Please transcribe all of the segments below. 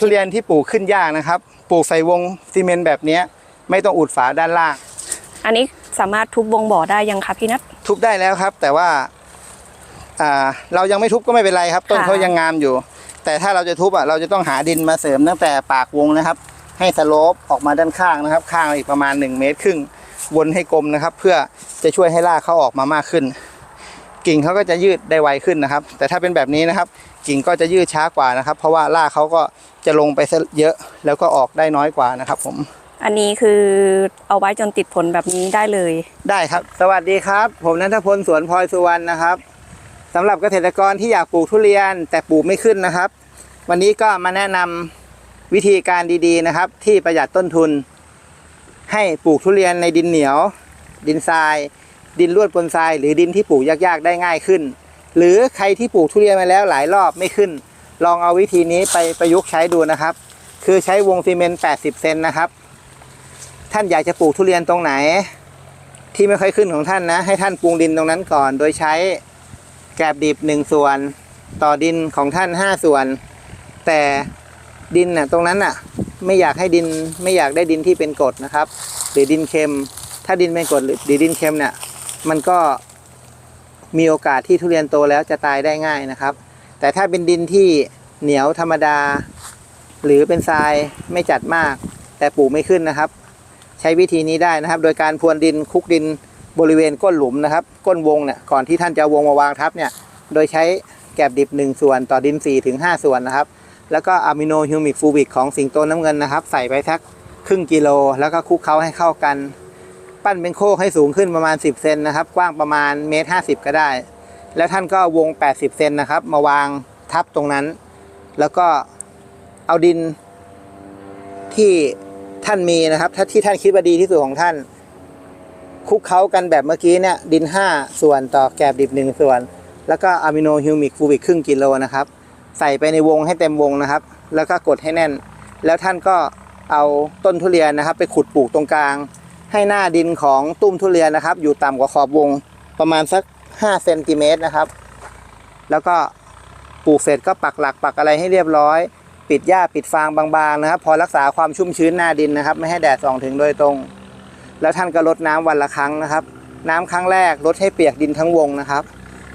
ทุเรียนที่ปลูกขึ้นยากนะครับ ปลูกใส่วงซีเมนต์แบบเนี้ยไม่ต้องอุดฝาด้านล่าง อันนี้สามารถทุบวงบ่อได้ยังคะพี่นัททุบได้แล้วครับ แต่ว่าอ่าเรายังไม่ทุบก็ไม่เป็นไรครับ ต้นค่ะเขายังงามอยู่ แต่ถ้าเราจะทุบอะเราจะต้องหาดินมาเสริมตั้งแต่ปากวงนะครับ ให้สโลปออกมาด้านข้างนะครับ ข้างอีกประมาณ 1 เมตรครึ่งวนให้กลมนะครับ เพื่อจะช่วยให้รากเขาออกมามากขึ้น กิ่งเขาก็จะยืดได้ไวขึ้นนะครับ แต่ถ้าเป็นแบบนี้นะครับ กิ่งก็จะยืดช้ากว่านะครับ เพราะว่ารากเขาก็จะลงไปซะเยอะแล้วก็ออกได้น้อยกว่านะครับ ผม อันนี้คือเอาไว้จนติดผลแบบนี้ได้เลย ได้ครับ สวัสดีครับ ผมนัทพลสวนพลอยสุวรรณนะครับสำหรับเกษตรกรที่อยากปลูกทุเรียนแต่ปลูกไม่ขึ้นนะครับ วันนี้ก็มาแนะนำวิธีการดีๆนะครับ ที่ประหยัดต้นทุน ให้ปลูกทุเรียนในดินเหนียว ดินทราย ดินลวดปนทราย หรือดินที่ปลูกยากๆได้ง่ายขึ้น หรือใครที่ปลูกทุเรียนมาแล้วหลายรอบไม่ขึ้น ลองเอาวิธีนี้ไปประยุกต์ใช้ดูนะครับ คือใช้วงซีเมนต์ 80 เซนนะครับ ท่านอยากจะปลูกทุเรียนตรงไหน ที่ไม่ค่อยขึ้นของท่านนะ ให้ท่านปรุงดินตรงนั้นก่อน โดยใช้แกลบดิบหนึ่งส่วน ต่อดินของท่านห้าส่วน แต่ดินน่ะตรงนั้นน่ะไม่อยากให้ดินไม่อยากได้ดินที่เป็นกรดนะครับ หรือดินเค็ม ถ้าดินเป็นกรดหรือดินเค็มเนี่ย มันก็มีโอกาสที่ทุเรียนโตแล้วจะตายได้ง่ายนะครับ แต่ถ้าเป็นดินที่เหนียวธรรมดา หรือเป็นทรายไม่จัดมาก แต่ปลูกไม่ขึ้นนะครับ ใช้วิธีนี้ได้นะครับ โดยการพรวนดินคุกดินบริเวณก้นหลุมนะครับ ก้นวงเนี่ยก่อนที่ท่านจะวงมาวางทับเนี่ยโดยใช้แกบดิบ 1 ส่วนต่อดิน 4 ถึง 5 ส่วนนะครับ แล้วก็อะมิโนฮิวมิกฟูบิกของสิงโตน้ำเงินนะครับ ใส่ไปสักครึ่งกิโล แล้วก็คลุกเคล้าให้เข้ากัน ปั้นเป็นโคกให้สูงขึ้นประมาณ 10เซนนะครับ กว้างประมาณเมตรห้ก็ได้ แล้วท่านก็วง 80เซนนะครับ มาวางทับตรงนั้น แล้วก็เอาดินที่ท่านมีนะครับ ถ้าที่ท่านคิดว่าดีที่สุดของท่าน คุกเค้ากันแบบเมื่อกี้เนี่ยดิน 5 ส่วนต่อแกบดิบ 1 ส่วน แล้วก็อะมิโนฮิวมิกฟูบิกครึ่งกิโลนะครับ ใส่ไปในวงให้เต็มวงนะครับ แล้วก็กดให้แน่น แล้วท่านก็เอาต้นทุเรียนนะครับ ไปขุดปลูกตรงกลาง ให้หน้าดินของตุ้มทุเรียนนะครับ อยู่ต่ำกว่าขอบวงประมาณสัก5เซนติเมตรนะครับ แล้วก็ปลูกเสร็จก็ปักหลักปักอะไรให้เรียบร้อย ปิดหญ้าปิดฟางบางๆนะครับ พอรักษาความชุ่มชื้นหน้าดินนะครับ ไม่ให้แดดส่องถึงโดยตรง แล้วท่านก็ลดน้ำวันละครั้งนะครับ น้ำครั้งแรกลดให้เปียกดินทั้งวงนะครับ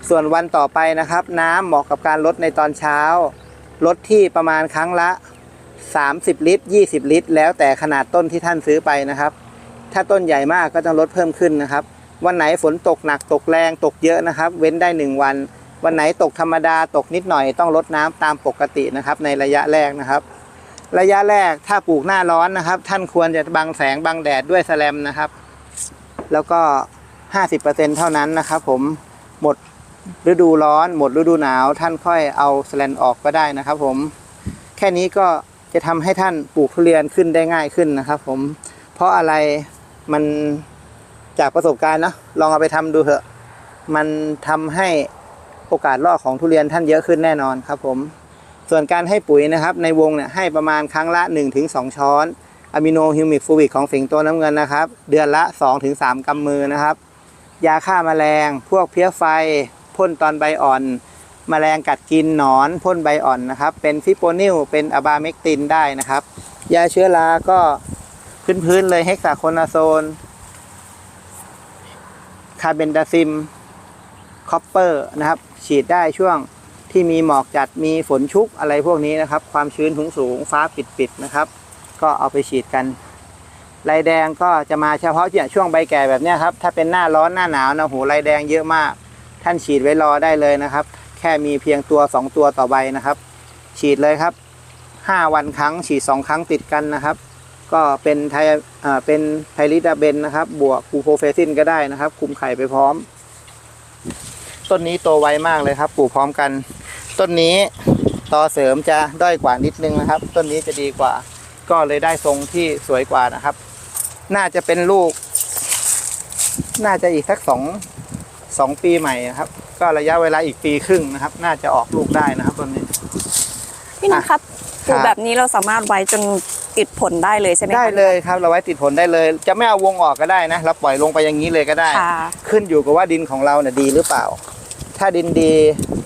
ส่วนวันต่อไปนะครับ น้ำเหมาะกับการลดในตอนเช้าลดที่ประมาณครั้งละ 30 ลิตร 20 ลิตร แล้วแต่ขนาดต้นที่ท่านซื้อไปนะครับ ถ้าต้นใหญ่มากก็ต้องลดเพิ่มขึ้นนะครับ วันไหนฝนตกหนักตกแรงตกเยอะนะครับ เว้นได้ 1 วัน วันไหนตกธรรมดาตกนิดหน่อยต้องลดน้ำตามปกตินะครับ ในระยะแรกนะครับ ระยะแรกถ้าปลูกหน้าร้อนนะครับ ท่านควรจะบังแสงบังแดดด้วยแสแลมนะครับ แล้วก็ 50%เท่านั้นนะครับผมหมดฤดูร้อน หมดฤดูหนาว ท่านค่อยเอาแสแลนออกก็ได้นะครับ ผมแค่นี้ก็จะทำให้ท่านปลูกทุเรียนขึ้นได้ง่ายขึ้นนะครับ ผมเพราะอะไร มันจากประสบการณ์เนะลองเอาไปทำดูเถอะ มันทำให้โอกาสรอดของทุเรียนท่านเยอะขึ้นแน่นอนครับผม ส่วนการให้ปุ๋ยนะครับ ในวงเนี่ยให้ประมาณครั้งละ 1-2 ช้อนอะมิโนฮิวมิกฟูบิกของสิงโตน้ำเงินนะครับ เดือนละ 2-3กำมือนะครับ ยาฆ่าแมลง พวกเพี้ยไฟ พ่นตอนใบอ่อนแมลงกัดกินหนอนพ่นใบอ่อนนะครับ เป็นฟิโปนิลเป็นอะบาเมกตินได้นะครับ ยาเชื้อราก็ พื้นๆเลยเฮกซาโคนาโซน คาร์เบนดาซิม คอปเปอร์นะครับ ฉีดได้ช่วงที่มีหมอกจัดมีฝนชุกอะไรพวกนี้นะครับ ความชื้นสูงสูงฟ้าปิดปิดๆนะครับ ก็เอาไปฉีดกันลายแดงก็จะมาเฉพาะเนี่ยช่วงใบแก่แบบนี้ครับ ถ้าเป็นหน้าร้อนหน้าหนาวนะโหลายแดงเยอะมาก ท่านฉีดไว้รอได้เลยนะครับ แค่มีเพียงตัว 2 ตัวต่อใบนะครับ ฉีดเลยครับ 5 วันครั้งฉีด 2 ครั้งติดกันนะครับ ก็เป็นไทอ่าเป็นไทลิดาเบนนะครับ บวกกูโฟเฟซินก็ได้นะครับ คุมไข่ไปพร้อม ต้นนี้โตไวมากเลยครับ ปลูกพร้อมกัน ต้นนี้ตอเสริมจะด้อยกว่านิดนึงนะครับ ต้นนี้จะดีกว่า ก็เลยได้ทรงที่สวยกว่านะครับ น่าจะเป็นลูก น่าจะอีกสักสองสองปีใหม่นะครับ ก็ระยะเวลาอีกปีครึ่งนะครับ น่าจะออกลูกได้นะครับต้นนี้ พี่นัทครับปลูคกรับแบบนี้เราสามารถไว้จน ติดผลได้เลยใช่ไหมคะได้เลยครับเราไว้ติดผลได้เลย จะไม่เอาวงออกก็ได้นะเราปล่อยลงไปอย่างนี้เลยก็ได้ ค่ะขึ้นอยู่กับว่าดินของเราเนี่ยดีหรือเปล่า ถ้าดินดี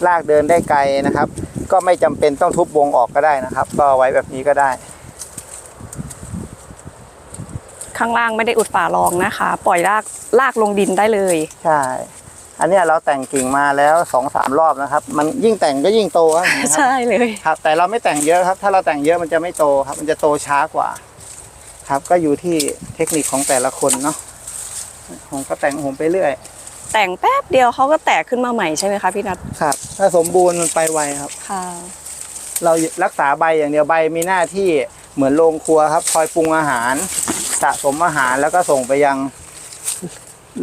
รากเดินได้ไกลนะครับ ก็ไม่จำเป็นต้องทุบวงออกก็ได้นะครับ ก็ไว้แบบนี้ก็ได้ ข้างล่างไม่ได้อุดฝารองนะคะ ปล่อยรากรากลงดินได้เลย ใช่ อันเนี้ยเราแต่งกิ่งมาแล้วสองสามรอบนะครับ มันยิ่งแต่งก็ยิ่งโตครับเห็นไหมครับใช่เลยครับ แต่เราไม่แต่งเยอะครับ ถ้าเราแต่งเยอะมันจะไม่โตครับ มันจะโตช้ากว่า ครับ ก็อยู่ที่เทคนิคของแต่ละคนเนาะผมก็แต่งผมไปเรื่อย แต่งแป๊บเดียวเขาก็แตกขึ้นมาใหม่ใช่ไหมคะพี่นัทครับ ถ้าสมบูรณ์มันไปไวครับค่ะ เรารักษาใบอย่างเดียวใบมีหน้าที่เหมือนโรงครัวครับ คอยปรุงอาหาร สะสมอาหารแล้วก็ส่งไปยัง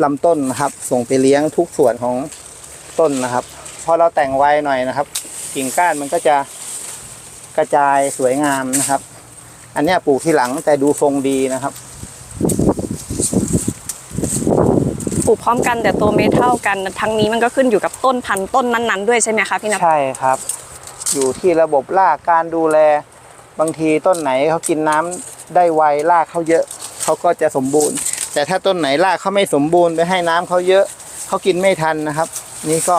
ลำต้นนะครับ ส่งไปเลี้ยงทุกส่วนของต้นนะครับ พอเราแต่งไวหน่อยนะครับ กิ่งก้านมันก็จะกระจายสวยงามนะครับ อันเนี้ยปลูกที่หลังแต่ดูทรงดีนะครับ ปลูกพร้อมกันแต่ตัวเมเท่ากันทั้งนี้มันก็ขึ้นอยู่กับต้นพันธุ์ต้นนั้นๆด้วยใช่ไหมคะพี่นัทใช่ครับ อยู่ที่ระบบรากการดูแล บางทีต้นไหนเขากินน้ำได้ไวรากเขาเยอะเขาก็จะสมบูรณ์ แต่ถ้าต้นไหนรากเขาไม่สมบูรณ์ไปให้น้ำเขาเยอะเขากินไม่ทันนะครับ นี่ก็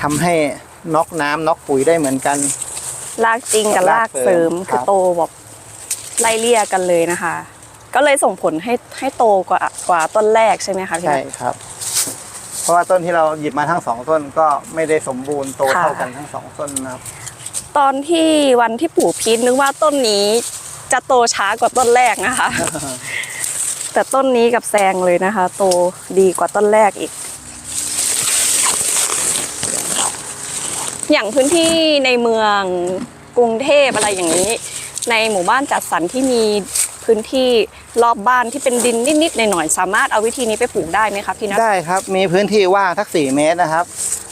ทำให้น็อกน้ำน็อกปุ๋ยได้เหมือนกัน รากจริงกับรากเสริมรากเสริมคือโตแบบไล่เลี่ยกันเลยนะคะ ก็เลยส่งผลให้ให้โตกว่ากว่าต้นแรกใช่ไหมคะพี่ใช่นัทครับ เพราะว่าต้นที่เราหยิบมาทั้งสองต้นก็ไม่ได้สมบูรณ์โตค่ะเท่ากันทั้งสองต้นนะครับ ตอนที่วันที่ปลูกพีชนึกว่าต้นนี้จะโตช้ากว่าต้นแรกนะคะ แต่ต้นนี้กับแซงเลยนะคะ โตดีกว่าต้นแรกอีก อย่างพื้นที่ในเมืองกรุงเทพอะไรอย่างนี้ ในหมู่บ้านจัดสรรที่มีพื้นที่รอบบ้านที่เป็นดินนิดๆหน่อยๆสามารถเอาวิธีนี้ไปปลูกได้ไหมคะพี่นัทได้ครับ มีพื้นที่ว่างทักสี่เมตรนะครับ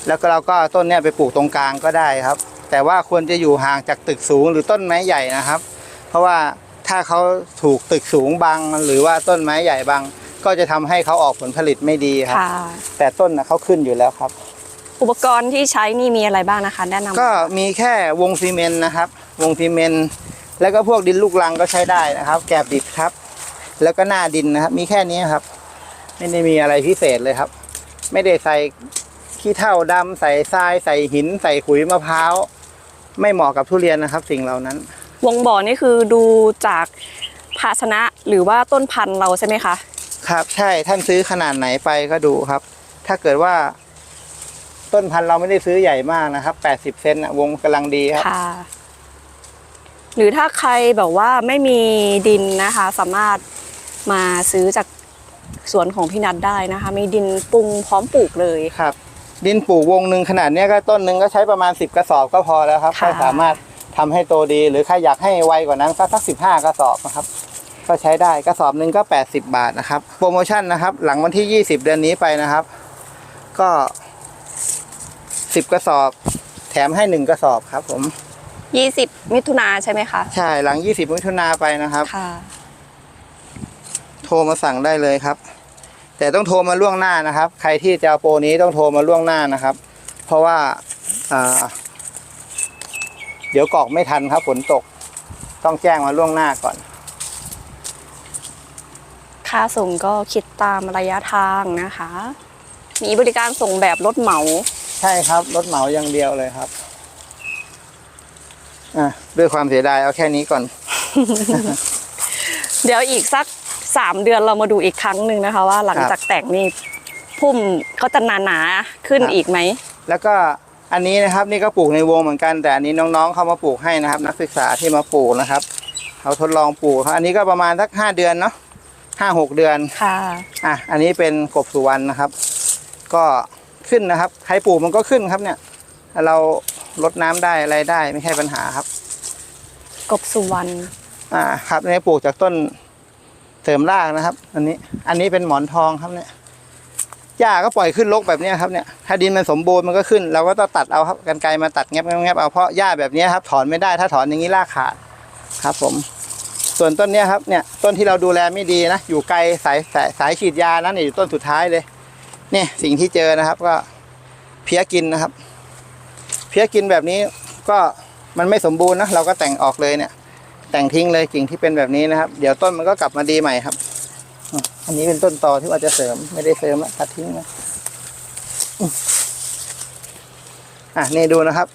แล้วก็เราก็เอาต้นเนี้ยไปปลูกตรงกลางก็ได้ครับ แต่ว่าควรจะอยู่ห่างจากตึกสูงหรือต้นไม้ใหญ่นะครับ เพราะว่า ถ้าเขาถูกตึกสูงบัง หรือว่าต้นไม้ใหญ่บัง ก็จะทำให้เขาออกผลผลิตไม่ดีครับ ค่ะ แต่ต้นนะเขาขึ้นอยู่แล้วครับ อุปกรณ์ที่ใช้นี่มีอะไรบ้างนะคะ แนะนำก็มีแค่วงซีเมนต์นะครับ วงซีเมนต์แล้วก็พวกดินลูกรังก็ใช้ได้นะครับ แกบดิบครับ แล้วก็หน้าดินนะครับ มีแค่นี้ครับ ไม่ได้มีอะไรพิเศษเลยครับ ไม่ได้ใส่ขี้เถ้าดำใส่ทรายใส่หิน ใส่ขุยมะพร้าว ไม่เหมาะกับทุเรียนนะครับ สิ่งเหล่านั้น วงบ่อนี่คือดูจากภาชนะหรือว่าต้นพันธุ์เราใช่ไหมคะ ครับใช่ท่านซื้อขนาดไหนไปก็ดูครับ ถ้าเกิดว่า ต้นพันธุ์เราไม่ได้ซื้อใหญ่มากนะครับ80เซนน่ะวงกำลังดีครับ ค่ะ หรือถ้าใครแบบว่าไม่มีดินนะคะ สามารถมาซื้อจากสวนของพี่นัทได้นะคะ มีดินปรุงพร้อมปลูกเลย ครับ ดินปลูกวงหนึ่งขนาดเนี้ยก็ต้นหนึ่งก็ใช้ประมาณ10กระสอบก็พอแล้วครับค่ะ ก็สามารถ ทำให้โตดีหรือใครอยากให้ไวกว่านั้นก็สัก15กระสอบนะครับ ก็ใช้ได้กระสอบหนึ่งก็ 80 บาทนะครับ โปรโมชั่นนะครับ หลังวันที่ 20 เดือนนี้ไปนะครับ ก็ 10 กระสอบ แถมให้ 1 กระสอบครับผม 20 มิถุนาใช่ไหมคะใช่หลัง 20 มิถุนาไปนะครับค่ะโทรมาสั่งได้เลยครับ แต่ต้องโทรมาล่วงหน้านะครับ ใครที่จะเอาโปรนี้ต้องโทรมาล่วงหน้านะครับ เพราะว่าอ่า เดี๋ยวกรอกไม่ทันครับฝนตก ต้องแจ้งมาล่วงหน้าก่อน ค่าส่งก็คิดตามระยะทางนะคะ มีบริการส่งแบบรถเหมา ใช่ครับรถเหมาอย่างเดียวเลยครับอะด้วยความเสียดายเอาแค่นี้ก่อน เดี๋ยวอีกสักสามเดือนเรามาดูอีกครั้งหนึ่งนะคะ ว่าหลังจากแต่งนี่พุ่มเขาจะหนาๆขึ้นครับ อีกไหม แล้วก็ อันนี้นะครับนี่ก็ปลูกในวงเหมือนกัน แต่อันนี้น้องๆเขามาปลูกให้นะครับ นักศึกษาที่มาปลูกนะครับเขาทดลองปลูกครับอันนี้ก็ประมาณสักห้าเดือนเนาะห้าหกเดือนค่ะอะอันนี้เป็นกบสุวรรณนะครับ ก็ขึ้นนะครับใครปลูกมันก็ขึ้นครับเนี่ย เราลดน้ำได้อะไรได้ไม่ใช่ปัญหาครับ กบสุวรรณอ่าครับอันนี้ปลูกจากต้นเสริมรากนะครับ อันนี้อันนี้เป็นหมอนทองครับเนี่ย หญ้าก็ปล่อยขึ้นรกแบบนี้ครับเนี่ยถ้าดินมันสมบูรณ์มันก็ขึ้น เราก็ต้องตัดเอาครับกันไกรมาตัดแงบแงบแงบเอาเพราะหญ้าแบบนี้ครับถอนไม่ได้ถ้าถอนอย่างนี้รากขาดครับ ผม ส่วนต้นเนี้ยครับเนี่ยต้นที่เราดูแลไม่ดีนะอยู่ไกลสายสายสายฉีดยานะเนี่ยอยู่ต้นสุดท้ายเลย เนี่ยสิ่งที่เจอนะครับ ก็เพี้ยกินนะครับ เพี้ยกินแบบนี้ก็มันไม่สมบูรณ์นะเราก็แต่งออกเลยเนี่ย แต่งทิ้งเลยกิ่งที่เป็นแบบนี้นะครับ เดี๋ยวต้นมันก็กลับมาดีใหม่ครับ อันนี้เป็นต้นตอที่ว่าจะเสริมไม่ได้เสริมแล้วตัดทิ้งนะอะนี่ดูนะครับ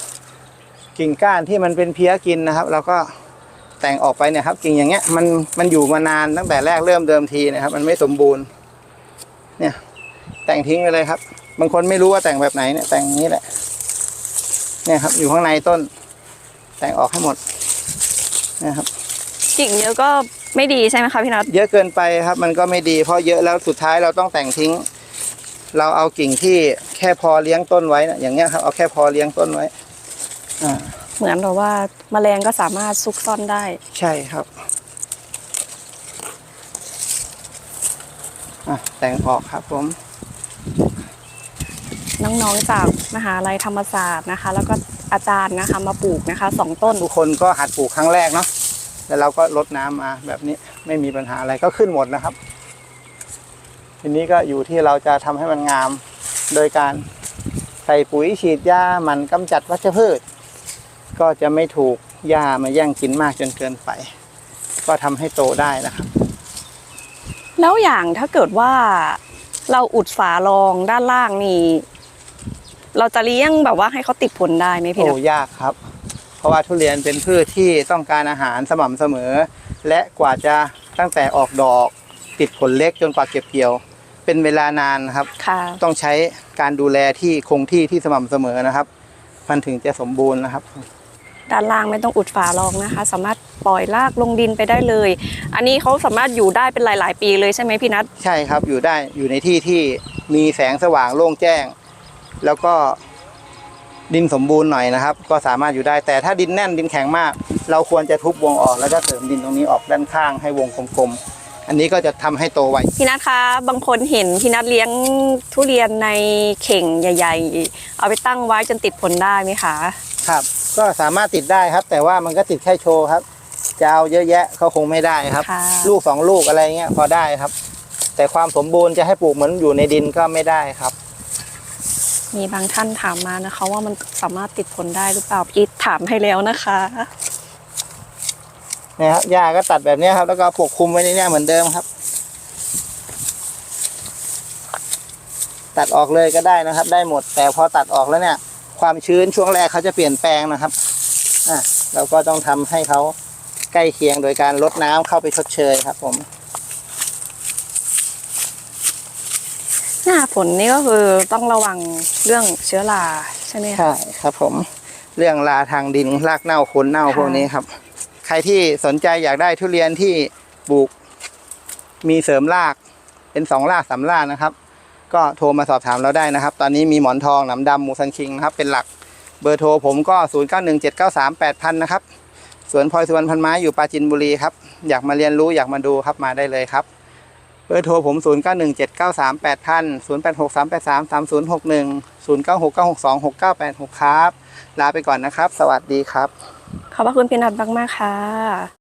กิ่งก้านที่มันเป็นเพี้ยกินนะครับเราก็แต่งออกไปเนี่ยครับ กิ่งอย่างเงี้ยมันมันอยู่มานานตั้งแต่แรกเริ่มเดิมทีนะครับ มันไม่สมบูรณ์ เนี่ย แต่งทิ้งไปเลยครับ บางคนไม่รู้ว่าแต่งแบบไหนเนี่ยแต่งอย่างนี้แหละ เนี่ยครับ อยู่ข้างในต้น แต่งออกให้หมดนะครับกิ่งเยอะก็ ไม่ดีใช่ไหมคะพี่นัทเยอะเกินไปครับ มันก็ไม่ดีเพราะเยอะแล้วสุดท้ายเราต้องแต่งทิ้ง เราเอากิ่งที่แค่พอเลี้ยงต้นไว้นะอย่างเงี้ยครับเอาแค่พอเลี้ยงต้นไว้อ่าเหมือนแบบว่าแมลงก็สามารถซุกซ่อนได้ ใช่ครับอะแต่งออกครับผมน้องๆจากมหาลัยธรรมศาสตร์นะคะ แล้วก็อาจารย์นะคะมาปลูกนะคะสองต้นทุกคนก็หัดปลูกครั้งแรกเนาะ แล้วเราก็ลดน้ำมาแบบนี้ไม่มีปัญหาอะไรก็ขึ้นหมดนะครับ ทีนี้ก็อยู่ที่เราจะทำให้มันงาม โดยการใส่ปุ๋ยฉีดยาหมันกำจัดวัชพืช ก็จะไม่ถูกหญ้ามาแย่งกินมากจนเกินไป ก็ทำให้โตได้นะครับ แล้วอย่างถ้าเกิดว่าเราอุดฝารองด้านล่างนี่เราจะเลี้ยงแบบว่าให้เขาติดผลได้ไหมพี่โอ้นัทยากครับ เพราะว่าทุเรียนเป็นพืชที่ต้องการอาหารสม่ำเสมอ และกว่าจะตั้งแต่ออกดอกติดผลเล็กจนกว่าเก็บเกี่ยว เป็นเวลานานนะครับ ค่ะ ต้องใช้การดูแลที่คงที่ที่สม่ำเสมอนะครับ มันถึงจะสมบูรณ์นะครับ ด้านล่างไม่ต้องอุดฝารองนะคะ สามารถปล่อยรากลงดินไปได้เลย อันนี้เขาสามารถอยู่ได้เป็นหลาย ๆ ปีเลยใช่ไหมพี่นัท ใช่ครับอยู่ได้อยู่ในที่ที่มีแสงสว่างโล่งแจ้ง แล้วก็ ดินสมบูรณ์หน่อยนะครับ ก็สามารถอยู่ได้แต่ถ้าดินแน่นดินแข็งมาก เราควรจะทุบวงออกแล้วก็เสริมดินตรงนี้ออกด้านข้างให้วงกลมๆอันนี้ก็จะทำให้โตไวพี่นัทคะบางคนเห็นพี่นัทเลี้ยงทุเรียนในเข่งใหญ่ ๆ เอาไปตั้งไว้จนติดผลได้ไหมคะครับ ก็สามารถติดได้ครับ แต่ว่ามันก็ติดแค่โชว์ครับจะเอาเยอะแยะเขาคงไม่ได้ครับค่ะลูกสองลูกอะไรเงี้ยพอได้ครับ แต่ความสมบูรณ์จะให้ปลูกเหมือนอยู่ในดินก็ไม่ได้ครับ มีบางท่านถามมานะคะ ว่ามันสามารถติดผลได้หรือเปล่าอีทถามให้แล้วนะคะเนี่ยครับหญ้าก็ตัดแบบนี้ครับ แล้วก็ปกคลุมไว้ในนี้เหมือนเดิมครับ ตัดออกเลยก็ได้นะครับ ได้หมดแต่พอตัดออกแล้วเนี่ย ความชื้นช่วงแรกเขาจะเปลี่ยนแปลงนะครับอะเราก็ต้องทำให้เขาใกล้เคียงโดยการลดน้ำเข้าไปชดเชยครับ ผม หน้าฝนนี่ก็คือต้องระวังเรื่องเชื้อราใช่ไหมคะ ใช่ครับผมเรื่องลาทางดินรากเน่าโคนเน่าค่ะ พวกนี้ครับ ใครที่สนใจอยากได้ทุเรียนที่ปลูกมีเสริมรากเป็นสองรากสามรากนะครับ ก็โทรมาสอบถามเราได้นะครับ ตอนนี้มีหมอนทองหนำดำมูซันคิงนะครับเป็นหลักเบอร์โทรผมก็ 0 9 1 7 9 3 8 0 0 0 นะครับสวนพลอยสุวรรณพันไม้อยู่ปราจินบุรีครับ อยากมาเรียนรู้อยากมาดูครับมาได้เลยครับ เบอร์โทรผม 0 9 1 7 9 3 8 0 0 0 8 6 3 8 3 3 0 6 1 0 9 6 9 6 2 6 9 8 6 ครับ ลาไปก่อนนะครับ สวัสดีครับ ขอบพระคุณพี่นัทมาก ๆ ค่ะ